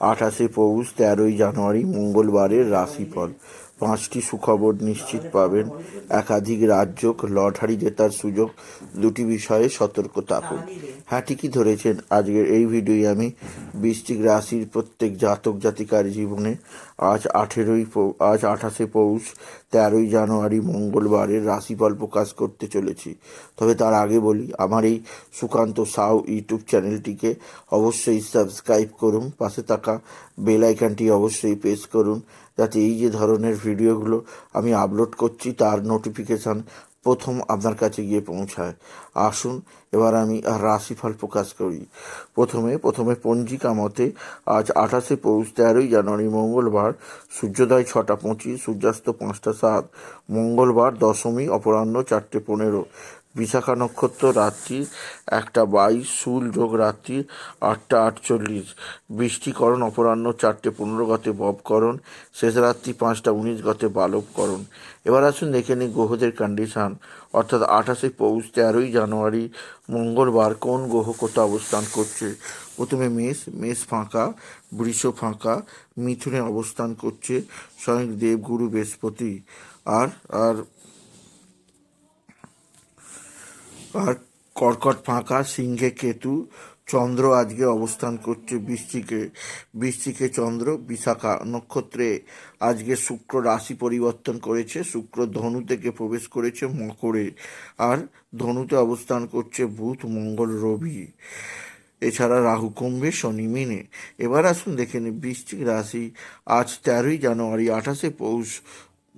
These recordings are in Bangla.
আঠাশে পৌষ, তেরোই জানুয়ারি, মঙ্গলবারের রাশিফল। পাঁচটি সুখবর নিশ্চিত পাবেন। একাধিক রাজ্য লটারি জেতার সুযোগ, দুটি বিষয়ে সতর্ক থাকুন। হ্যাঁ ঠিকই ধরেছেন। আজকের এই ভিডিওয়ে আমি বৃশ্চিক রাশির প্রত্যেক জাতক জাতিকার জীবনে আজ আঠেরোই আজ আঠাশে পৌষ, তেরোই জানুয়ারি, মঙ্গলবারের রাশিফল প্রকাশ করতে চলেছি। তবে তার আগে বলি, আমার এই সুকান্ত সাউ ইউটিউব চ্যানেলটিকে অবশ্যই সাবস্ক্রাইব করুন। পাশে থাকা বেল আইকনটি অবশ্যই প্রেস করুন, যাতে এই যে ধরনের ভিডিওগুলো আমি আপলোড করছি, তার নোটিফিকেশান প্রথম আপনার কাছে গিয়ে পৌঁছায়। আসুন, এবার আমি রাশিফল প্রকাশ করি। প্রথমে প্রথমে পঞ্জিকা মতে আজ আঠাশে পৌষ তেরোই জানুয়ারি মঙ্গলবার, সূর্যোদয় ছটা পঁচিশ, সূর্যাস্ত পাঁচটা সাত, মঙ্গলবার দশমী অপরাহ্ন চারটে পনেরো বিশাখা নক্ষত্র রাত্রি একটা বাইশ শুল যোগ রাত্রি আটটা আটচল্লিশ। বৃষ্টিকরণ অপরাহ্ন চারটে পনেরো গতে ববকরণ শেষ রাত্রি পাঁচটা উনিশ গতে বালবকরণ এবার আসুন দেখে নিই গ্রহদের কন্ডিশান অর্থাৎ আঠাশে পৌষ, তেরোই জানুয়ারি, মঙ্গলবার কোন গ্রহ কোথা অবস্থান করছে? প্রথমে মেষ মেষ ফাঁকা, বৃষ ফাঁকা, মিথুনে অবস্থান করছে স্বয়ং দেবগুরু বৃহস্পতি। আর আর আর কর্কট ফাঁকা, সিংহে কেতু, চন্দ্র আজকে অবস্থান করছে বৃষ্টিকে বৃষ্টিকে চন্দ্র, বিশাখা নক্ষত্রে। আজকে শুক্র রাশি পরিবর্তন করেছে, শুক্র ধনু থেকে প্রবেশ করেছে মকরে, আর ধনুতে অবস্থান করছে বুধ, মঙ্গল, রবি। এছাড়া রাহু কুম্ভে, শনি মিনে। এবার আসুন দেখে নিই, বৃশ্চিক রাশি আজ তেরোই জানুয়ারি, আঠাশে পৌষ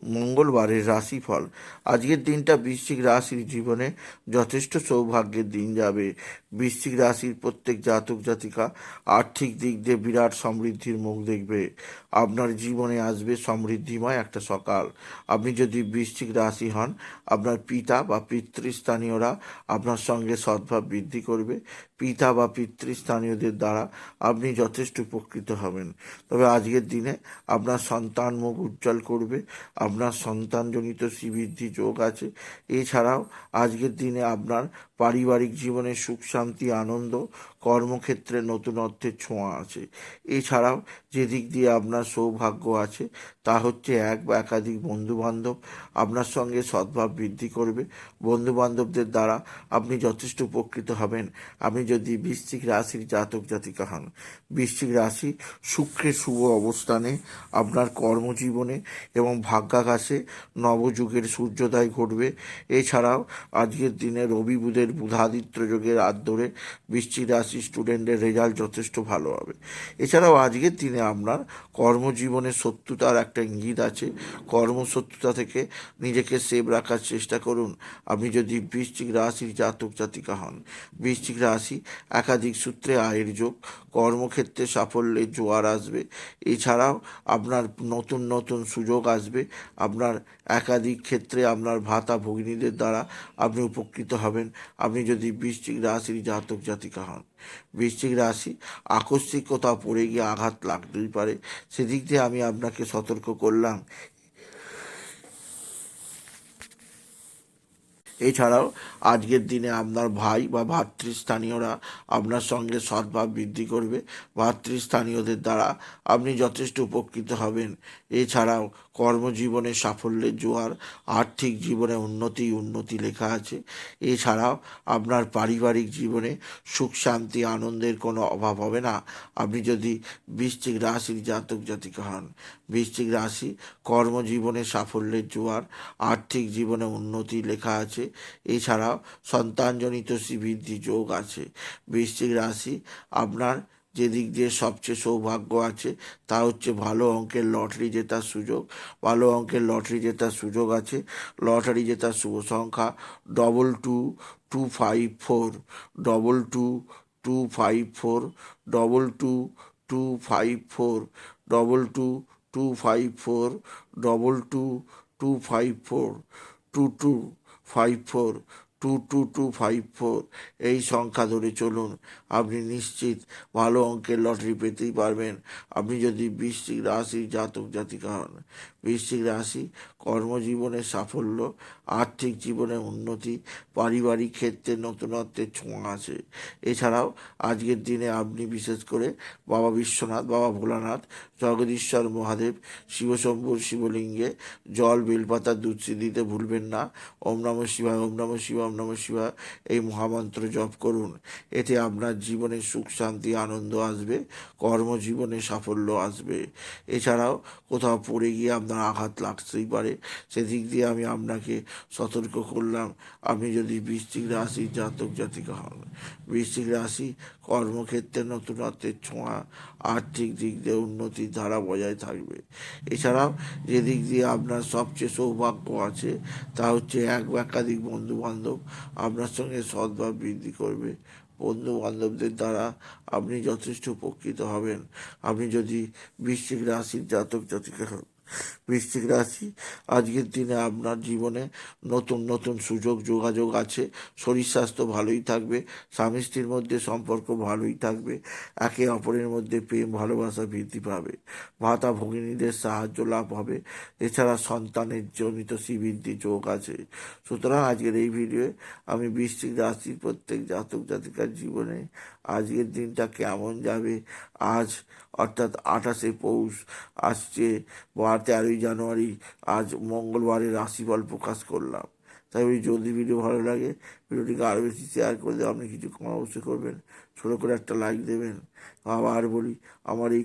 মঙ্গলবারের রাশিফল। আজকের দিনটা বৃশ্চিক রাশির জীবনে যথেষ্ট সৌভাগ্যের দিন যাবে। বৃশ্চিক রাশির প্রত্যেক জাতক, জাতিকা আর্থিক দিক দিয়ে বিরাট সমৃদ্ধির মুখ দেখবে। আপনার জীবনে আসবে সমৃদ্ধিময় একটা সকাল। আপনি যদি বৃশ্চিক রাশি হন, আপনার পিতা বা পিতৃস্থানীয়রা আপনার সঙ্গে সদ্ভাব বৃদ্ধি করবে। পিতা বা পিতৃস্থানীয়দের দ্বারা আপনি যথেষ্ট উপকৃত হবেন। তবে আজকের দিনে আপনার সন্তান মুখ উজ্জ্বল করবে, আপনার সন্তানজনিত শ্রীবৃদ্ধি যোগ আছে। এছাড়াও আজকের দিনে আপনার পারিবারিক জীবনে সুখ, শান্তি, আনন্দ, কর্মক্ষেত্রে নতুন অর্থের ছোঁয়া আছে। এছাড়াও যে দিক দিয়ে আপনার সৌভাগ্য আছে, তা হচ্ছে এক বা একাধিক বন্ধুবান্ধব আপনার সঙ্গে সদ্ভাব বৃদ্ধি করবে। বন্ধুবান্ধবদের দ্বারা আপনি যথেষ্ট উপকৃত হবেন। আপনি যদি বৃশ্চিক রাশির জাতক জাতিকা হন, বৃশ্চিক রাশি শুক্রের শুভ অবস্থানে আপনার কর্মজীবনে এবং ভাগ্যাকাশে নবযুগের সূর্যোদয় ঘটবে। এছাড়াও আজকের দিনে রবি বুধের বুধাদিত্য যোগের হাত ধরে বৃশ্চিক রাশি স্টুডেন্টের রেজাল্ট যথেষ্ট ভালো হবে। এছাড়াও আজকের দিনে আপনার কর্মজীবনে শত্রুতার একটা ইঙ্গিত আছে। কর্মশত্রুতা থেকে নিজেকে সেভ রাখার চেষ্টা করুন। আপনি যদি বৃশ্চিক রাশির জাতক জাতিকা হন, বৃশ্চিক রাশি একাধিক সূত্রে আয়ের যোগ, কর্মক্ষেত্রে সাফল্যের জোয়ার আসবে। এছাড়াও আপনার নতুন নতুন সুযোগ আসবে। আপনার একাধিক ক্ষেত্রে আপনার ভাতা ভগিনীদের দ্বারা আপনি উপকৃত হবেন। আপনি যদি বৃশ্চিক রাশির জাতক জাতিকা হন, বৃশ্চিক রাশি আকস্মিক পড়ে গিয়ে আঘাত লাগতেই পারে। সেদিক দিয়ে আমি আপনাকে সতর্ক করলাম। এছাড়াও আজকের দিনে আপনার ভাই বা ভাতৃস্থানীয়রা আপনার সঙ্গে সদ্ভাব বৃদ্ধি করবে। ভাতৃস্থানীয়দের দ্বারা আপনি যথেষ্ট উপকৃত হবেন। এছাড়াও কর্মজীবনে সাফল্যের জোয়ার, আর্থিক জীবনে উন্নতি উন্নতি লেখা আছে। এছাড়াও আপনার পারিবারিক জীবনে সুখ, শান্তি, আনন্দের কোনো অভাব হবে না। আপনি যদি বৃশ্চিক রাশির জাতক জাতিকা হন, বৃশ্চিক রাশি কর্মজীবনে সাফল্যের জোয়ার, আর্থিক জীবনে উন্নতি লেখা আছে। এছাড়াও সন্তানজনিত শ্রীবৃদ্ধি যোগ আছে। বৃশ্চিক রাশি আপনার যে দিক দিয়ে সবচেয়ে সৌভাগ্য আছে, তা হচ্ছে ভালো অঙ্কের লটারি জেতার সুযোগ। ভালো অঙ্কের লটারি জেতার সুযোগ আছে। লটারি জেতার শুভ সংখ্যা double two two five four double two two five four double two two five four double two two five four double two two five four two two five four two two two five four এই সংখ্যা ধরে চলুন। আপনি নিশ্চিত ভালো অঙ্কের লটারি পেতেই পারবেন। আপনি যদি বৃশ্চিক রাশির জাতক জাতিকা হন, বৃশ্চিক রাশি কর্মজীবনে সাফল্য, আর্থিক জীবনে উন্নতি, পারিবারিক ক্ষেত্রে নতুনত্বের ছোঁয়া আছে। এছাড়াও আজকের দিনে আপনি বিশেষ করে বাবা বিশ্বনাথ, বাবা ভোলানাথ, জগদীশ্বর মহাদেব, শিবশম্ভুর শিবলিঙ্গে জল বেলপাতা দুধ দিতে ভুলবেন না। ওম নম শিবায়, ওম নম শিবা ওম নম শিবা এই মহামন্ত্র জপ করুন। এতে আপনার জীবনে সুখ, শান্তি, আনন্দ আসবে, কর্মজীবনে সাফল্য আসবে। এছাড়াও কোথাও পড়ে গিয়ে আপনার আঘাত লাগতেই পারে। সেদিক দিয়ে আমি আপনাকে সতর্ক করলাম। আপনি যদি বৃশ্চিক রাশি জাতক, জাতিকা হন, বৃশ্চিক রাশি কর্মক্ষেত্রে নতুনত্বের ছোঁয়া, আর্থিক দিক দিয়ে উন্নতির ধারা বজায় থাকবে। এছাড়াও যে দিক দিয়ে আপনার সবচেয়ে সৌভাগ্য আছে, তা হচ্ছে এক একাধিক বন্ধু বান্ধব আপনার সঙ্গে সদ্ভাব বৃদ্ধি করবে। বন্ধু বান্ধবদের দ্বারা আপনি যথেষ্ট উপকৃত হবেন। আপনি যদি বৃশ্চিক রাশির জাতক জাতিকা হন বৃশ্চিক রাশি। আজকের দিনে আপনার জীবনে নতুন নতুন সুযোগ, যোগাযোগ আছে। শরীর স্বাস্থ্য ভালোই থাকবে। স্বামী স্ত্রীর মধ্যে সম্পর্ক ভালোই থাকবে। একে অপরের মধ্যে প্রেম, ভালোবাসা বৃদ্ধি পাবে। ভাতা ভগিনীদের সাহায্য লাভ হবে। এছাড়া সন্তানের জনিত শ্রীবৃদ্ধি যোগ আছে। সুতরাং আজকের এই ভিডিওয়ে আমি বৃশ্চিক রাশির প্রত্যেক জাতক জাতিকার জীবনে আজকের দিনটা কেমন যাবে? আজ, অর্থাৎ আঠাশে পৌষ আসছে বা তেরোই জানুয়ারি, আজ মঙ্গলবারে রাশিফল প্রকাশ করলাম। তাই যদি ভিডিও ভালো লাগে, ভিডিওটিকে আরও বেশি শেয়ার করে দেবেন আপনি কিছু কম অবশ্যই করবেন। ছোটো করে একটা লাইক দেবেন। আবার বলি, আমার এই